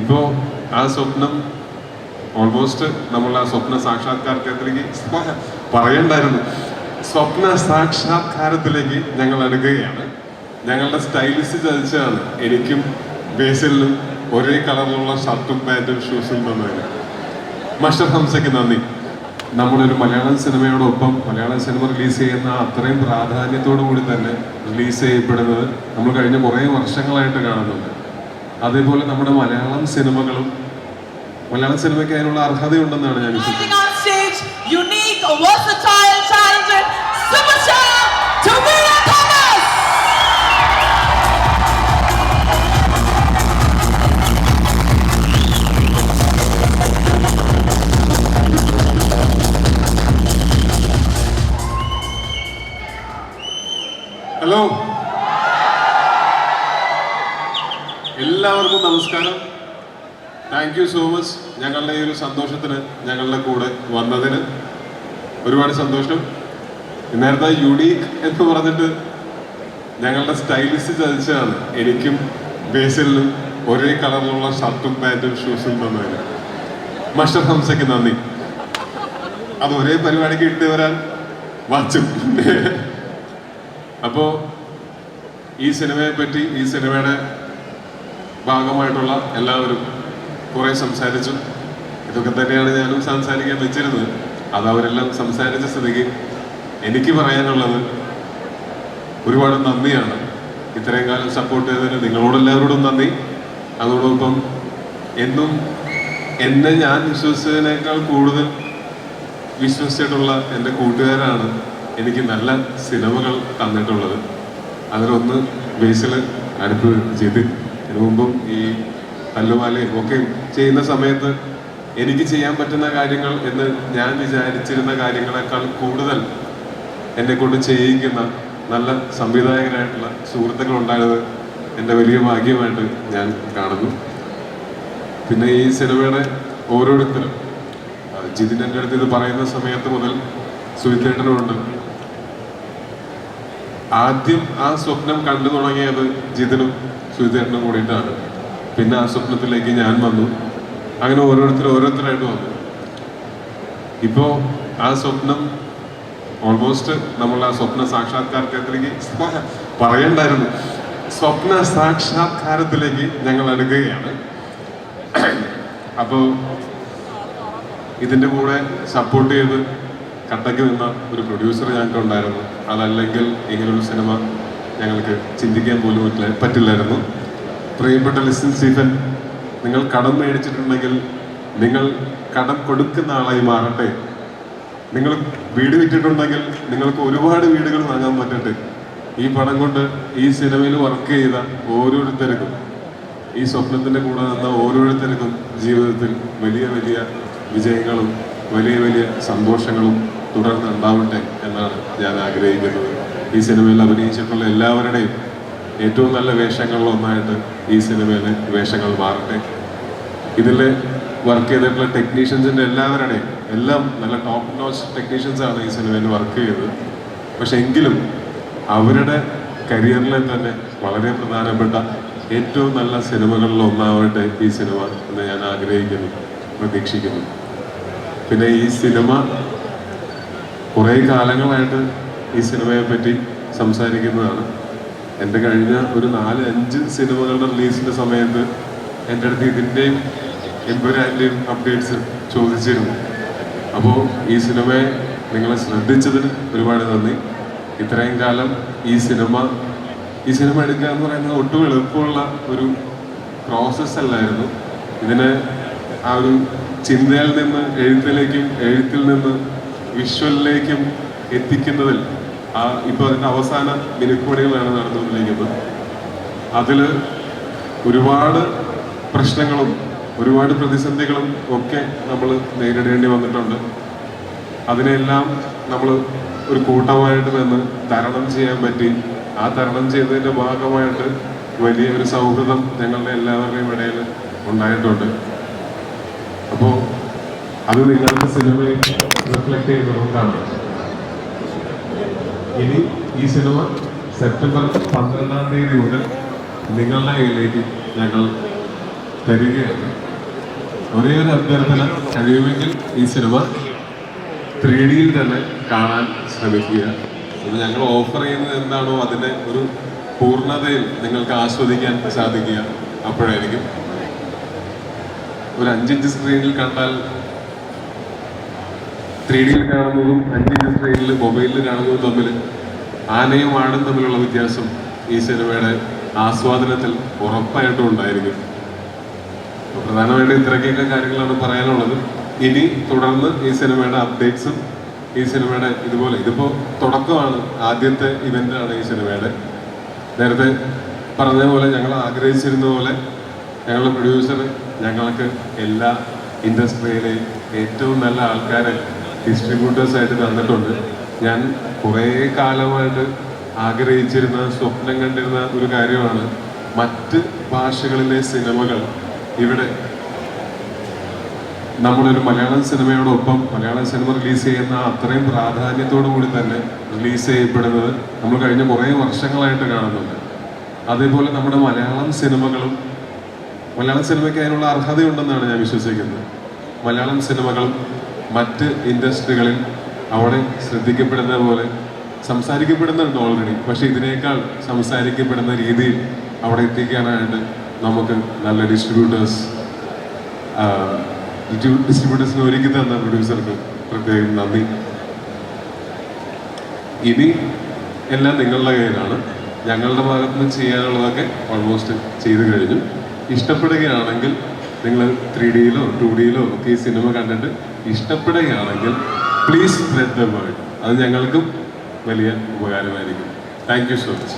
ഇപ്പോൾ ആ സ്വപ്നം ഓൾമോസ്റ്റ് നമ്മൾ ആ സ്വപ്ന സാക്ഷാത്കാരത്തിലേക്ക് പറയണ്ടായിരുന്നു. സ്വപ്ന സാക്ഷാത്കാരത്തിലേക്ക് ഞങ്ങൾ അടുക്കുകയാണ്. ഞങ്ങളുടെ സ്റ്റൈലിസ്റ്റ് ചതിച്ചാണ് എനിക്കും ബേസിലിനും ഒരേ കളറിലുള്ള ഷർട്ടും പാന്റും ഷൂസും തന്നതിന്. മസ്റ്റർ ഹംസയ്ക്ക് നന്ദി. നമ്മളൊരു മലയാളം സിനിമയോടൊപ്പം മലയാളം സിനിമ റിലീസ് ചെയ്യുന്ന അത്രയും പ്രാധാന്യത്തോടു കൂടി തന്നെ റിലീസ് ചെയ്യപ്പെടുന്നത് നമ്മൾ കഴിഞ്ഞ കുറേ വർഷങ്ങളായിട്ട് കാണുന്നുണ്ട്. അതേപോലെ നമ്മുടെ മലയാളം സിനിമകളും മലയാള സിനിമയ്ക്ക് അതിനുള്ള അർഹതയുണ്ടെന്നാണ് ഞാൻ വിശ്വസിക്കുന്നത്. എല്ലാവർക്കും നമസ്കാരം. താങ്ക് യു സോ മച്ച് ഞങ്ങളുടെ ഈ ഒരു സന്തോഷത്തിന് ഞങ്ങളുടെ കൂടെ വന്നതിന് ഒരുപാട് സന്തോഷം. നേരത്തെ യുണീക്ക് എന്ന് പറഞ്ഞിട്ട് ഞങ്ങളുടെ സ്റ്റൈലിസ്റ്റ് ചതിച്ചതാണ്. എനിക്കും ബേസിലും ഒരേ കളറിലുള്ള ഷർട്ടും പാന്റും ഷൂസും തന്നതിന്. മസ്റ്റർ ഹംസയ്ക്ക് നന്ദി. അത് ഒരേ പരിപാടിക്ക് ഇട്ട് വരാൻ വാച്ചും. അപ്പോൾ ഈ സിനിമയെ പറ്റി ഈ സിനിമയുടെ ഭാഗമായിട്ടുള്ള എല്ലാവരും കുറേ സംസാരിച്ചു. ഇതൊക്കെ തന്നെയാണ് ഞാനും സംസാരിക്കാൻ വെച്ചിരുന്നത്. അത് അവരെല്ലാം സംസാരിച്ച സ്ഥിതിക്ക് എനിക്ക് പറയാനുള്ളത് ഒരുപാട് നന്ദിയാണ്. ഇത്രയും കാലം സപ്പോർട്ട് ചെയ്തതിന് നിങ്ങളോടെല്ലാവരോടും നന്ദി. അതോടൊപ്പം എന്നും എന്നെ ഞാൻ വിശ്വസിച്ചതിനേക്കാൾ കൂടുതൽ വിശ്വസിച്ചിട്ടുള്ള എന്റെ കൂട്ടുകാരാണ് എനിക്ക് നല്ല സിനിമകൾ തന്നിട്ടുള്ളത്. അതിലൊന്ന് ബേസിൽ അടുത്ത് ഇതിനു മുമ്പും ഈ തല്ലുമാലയും ഒക്കെ ചെയ്യുന്ന സമയത്ത് എനിക്ക് ചെയ്യാൻ പറ്റുന്ന കാര്യങ്ങൾ എന്ന് ഞാൻ വിചാരിച്ചിരുന്ന കാര്യങ്ങളെക്കാൾ കൂടുതൽ എന്നെ കൊണ്ട് ചെയ്യിക്കുന്ന നല്ല സംവിധായകരായിട്ടുള്ള സുഹൃത്തുക്കൾ ഉണ്ടായത് എന്റെ വലിയ ഭാഗ്യമായിട്ട് ഞാൻ കാണുന്നു. പിന്നെ ഈ സിനിമയുടെ ഓരോരുത്തരും ജിതിന്റെ അടുത്ത് ഇത് പറയുന്ന സമയത്ത് മുതൽ സുഹിത്തേട്ടനുണ്ട് ആദ്യം ആ സ്വപ്നം കണ്ടു തുടങ്ങിയത് ജിതിനും സുഹിത്തേട്ടനും കൂടിയിട്ടാണ്. പിന്നെ ആ സ്വപ്നത്തിലേക്ക് ഞാൻ വന്നു. അങ്ങനെ ഓരോരുത്തർ ഓരോരുത്തരായിട്ട് വന്നു. ഇപ്പോൾ ആ സ്വപ്നം ഓൾമോസ്റ്റ് നമ്മൾ ആ സ്വപ്ന സാക്ഷാത്കാരത്തിലേക്ക് പറയണ്ടായിരുന്നു. സ്വപ്ന സാക്ഷാത്കാരത്തിലേക്ക് ഞങ്ങൾ അടുക്കുകയാണ്. അപ്പോൾ ഇതിന്റെ കൂടെ സപ്പോർട്ട് ചെയ്ത് കട്ടയ്ക്ക് നിന്ന ഒരു പ്രൊഡ്യൂസർ ഞങ്ങൾക്ക് ഉണ്ടായിരുന്നു അതല്ലെങ്കിൽ ഇങ്ങനൊരു സിനിമ ഞങ്ങൾക്ക് ചിന്തിക്കാൻ പോലും പറ്റില്ല പറ്റില്ലായിരുന്നു. പ്രിയപ്പെട്ട ലിസൺ സ്റ്റീഫൻ നിങ്ങൾ കടം മേടിച്ചിട്ടുണ്ടെങ്കിൽ നിങ്ങൾ കടം കൊടുക്കുന്ന ആളായി മാറട്ടെ. നിങ്ങൾ വീട് വിറ്റിട്ടുണ്ടെങ്കിൽ നിങ്ങൾക്ക് ഒരുപാട് വീടുകൾ വാങ്ങാൻ പറ്റട്ടെ. ഈ പണം കൊണ്ട് ഈ സിനിമയിൽ വർക്ക് ചെയ്ത ഓരോരുത്തർക്കും ഈ സ്വപ്നത്തിന്റെ കൂടെ നിന്ന ഓരോരുത്തർക്കും ജീവിതത്തിൽ വലിയ വലിയ വിജയങ്ങളും വലിയ വലിയ സന്തോഷങ്ങളും തുടർന്ന് ഉണ്ടാവട്ടെ എന്നാണ് ഞാൻ ആഗ്രഹിക്കുന്നത്. ഈ സിനിമയിൽ അഭിനയിച്ചിട്ടുള്ള എല്ലാവരുടെയും ഏറ്റവും നല്ല വേഷങ്ങളിലൊന്നായിട്ട് ഈ സിനിമയിലെ വേഷങ്ങൾ മാറട്ടെ. ഇതിൽ വർക്ക് ചെയ്തിട്ടുള്ള ടെക്നീഷ്യൻസിന്റെ എല്ലാവരുടെയും എല്ലാം നല്ല ടോപ്പ് നോച്ച് ടെക്നീഷ്യൻസാണ് ഈ സിനിമയിൽ വർക്ക് ചെയ്തത്. പക്ഷെ എങ്കിലും അവരുടെ കരിയറിലെ തന്നെ വളരെ പ്രധാനപ്പെട്ട ഏറ്റവും നല്ല സിനിമകളിൽ ഒന്നാവട്ടെ ഈ സിനിമ എന്ന് ഞാൻ ആഗ്രഹിക്കുന്നു പ്രതീക്ഷിക്കുന്നു. പിന്നെ ഈ സിനിമ കുറേ കാലങ്ങളായിട്ട് ഈ സിനിമയെ പറ്റി സംസാരിക്കുന്നതാണ്. എന്റെ കഴിഞ്ഞ ഒരു നാല് അഞ്ച് സിനിമകളുടെ റിലീസിന്റെ സമയത്ത് എന്റെ അടുത്ത് ഇതിന്റെയും എമ്പുരാന്റെയും അപ്ഡേറ്റ്സ് ചോദിച്ചിരുന്നു. അപ്പോൾ ഈ സിനിമയെ നിങ്ങളെ ശ്രദ്ധിച്ചതിന് ഒരുപാട് നന്ദി. ഇത്രയും കാലം ഈ സിനിമ ഈ സിനിമ എടുക്കുക എന്ന് പറയുന്നത് ഒട്ടും എളുപ്പമുള്ള ഒരു പ്രോസസ്സല്ലായിരുന്നു ഇതിനെ ആ ഒരു ചിന്തയിൽ നിന്ന് എഴുത്തിലേക്കും എഴുത്തിൽ നിന്ന് വിഷ്വലിലേക്കും എത്തിക്കുന്നതിൽ ആ ഇപ്പോൾ അതിന്റെ അവസാന മിനുക്കോടികളാണ് നടന്നുകൊണ്ടിരിക്കുന്നത്. അതിൽ ഒരുപാട് പ്രശ്നങ്ങളും ഒരുപാട് പ്രതിസന്ധികളും ഒക്കെ നമ്മൾ നേരിടേണ്ടി വന്നിട്ടുണ്ട്. അതിനെല്ലാം നമ്മൾ ഒരു കൂട്ടമായിട്ട് നിന്ന് തരണം ചെയ്യാൻ പറ്റി. ആ തരണം ചെയ്തതിന്റെ ഭാഗമായിട്ട് വലിയൊരു സൗഹൃദം ഞങ്ങളുടെ എല്ലാവരുടെയും ഇടയിൽ ഉണ്ടായിട്ടുണ്ട്. അപ്പോൾ അത് നിങ്ങളുടെ സിനിമയിൽ റിഫ്ലക്ട് ചെയ്തുകൊണ്ടാണ് ഇനി ഈ സിനിമ സെപ്റ്റംബർ പന്ത്രണ്ടാം തീയതി മുതൽ നിങ്ങളുടെ കയ്യിലേക്ക് ഞങ്ങൾ തരികയാണ്. ഒരേ ഒരു അഭ്യർത്ഥന കഴിയുമെങ്കിൽ ഈ സിനിമ ത്രീ ഡിയിൽ തന്നെ കാണാൻ ശ്രമിക്കുക. അപ്പോൾ ഞങ്ങൾ ഓഫർ ചെയ്യുന്നത് എന്താണോ അതിന്റെ ഒരു പൂർണതയിൽ നിങ്ങൾക്ക് ആസ്വദിക്കാൻ സാധിക്കുക. അപ്പോഴായിരിക്കും ഒരു അഞ്ചിഞ്ച് സ്ക്രീനിൽ കണ്ടാൽ ത്രീ ഡിയിൽ കാണുന്നതും അഞ്ചിഞ്ച് സ്ക്രീനിൽ മൊബൈലിൽ കാണുന്നതും തമ്മിൽ ആനയും ആടും തമ്മിലുള്ള വ്യത്യാസം ഈ സിനിമയുടെ ആസ്വാദനത്തിൽ ഉറപ്പായിട്ടും ഉണ്ടായിരിക്കും. പ്രധാനമായിട്ടും ഇത്രയൊക്കെ കാര്യങ്ങളാണ് പറയാനുള്ളത്. ഇനി തുടർന്ന് ഈ സിനിമയുടെ അപ്ഡേറ്റ്സും ഈ സിനിമയുടെ ഇതുപോലെ ഇതിപ്പോൾ തുടക്കമാണ് ആദ്യത്തെ ഇവന്റാണ് ഈ സിനിമയുടെ. നേരത്തെ പറഞ്ഞതുപോലെ പോലെ ഞങ്ങൾ ആഗ്രഹിച്ചിരുന്ന പോലെ ഞങ്ങളുടെ പ്രൊഡ്യൂസർ ഞങ്ങൾക്ക് എല്ലാ ഇൻഡസ്ട്രിയിലെയും ഏറ്റവും നല്ല ആൾക്കാരെ ഡിസ്ട്രിബ്യൂട്ടേഴ്സായിട്ട് തന്നിട്ടുണ്ട്. ഞാൻ കുറേ കാലമായിട്ട് ആഗ്രഹിച്ചിരുന്ന സ്വപ്നം കണ്ടിരുന്ന ഒരു കാര്യമാണ് മറ്റ് ഭാഷകളിലെ സിനിമകൾ. ഇവിടെ നമ്മളൊരു മലയാളം സിനിമയോടൊപ്പം മലയാളം സിനിമ റിലീസ് ചെയ്യുന്ന അത്രയും പ്രാധാന്യത്തോടു കൂടി തന്നെ റിലീസ് ചെയ്യപ്പെടുന്നത് നമ്മൾ കഴിഞ്ഞ കുറേ വർഷങ്ങളായിട്ട് കാണുന്നുണ്ട്. അതേപോലെ നമ്മുടെ മലയാളം സിനിമകളും മലയാളം സിനിമയ്ക്ക് അതിനുള്ള അർഹതയുണ്ടെന്നാണ് ഞാൻ വിശ്വസിക്കുന്നത്. മലയാളം സിനിമകൾ മറ്റ് ഇൻഡസ്ട്രികളിൽ അവിടെ ശ്രദ്ധിക്കപ്പെടുന്ന പോലെ സംസാരിക്കപ്പെടുന്നുണ്ട് ഓൾറെഡി പക്ഷെ ഇതിനേക്കാൾ സംസാരിക്കപ്പെടുന്ന രീതിയിൽ അവിടെ എത്തിക്കാനായിട്ട് നമുക്ക് നല്ല ഡിസ്ട്രിബ്യൂട്ടേഴ്സ് ഡിസ്ട്രിബ്യൂട്ടേഴ്സിന് ഒരുക്കി തന്ന പ്രൊഡ്യൂസർക്ക് പ്രത്യേകം നന്ദി. ഇനി എല്ലാം നിങ്ങളുടെ കയ്യിലാണ്. ഞങ്ങളുടെ ഭാഗത്ത് നിന്ന് ചെയ്യാനുള്ളതൊക്കെ ഓൾമോസ്റ്റ് ചെയ്തു കഴിഞ്ഞു. ഇഷ്ടപ്പെടുകയാണെങ്കിൽ നിങ്ങൾ ത്രീ ഡിയിലോ ടു ഡിയിലോ ഒക്കെ ഈ സിനിമ കണ്ടിട്ട് ഇഷ്ടപ്പെടുകയാണെങ്കിൽ പ്ലീസ് സ്പ്രെഡ് ദ വേൾഡ് അത് ഞങ്ങൾക്കും വലിയ ഉപകാരമായിരിക്കും. Thank you so much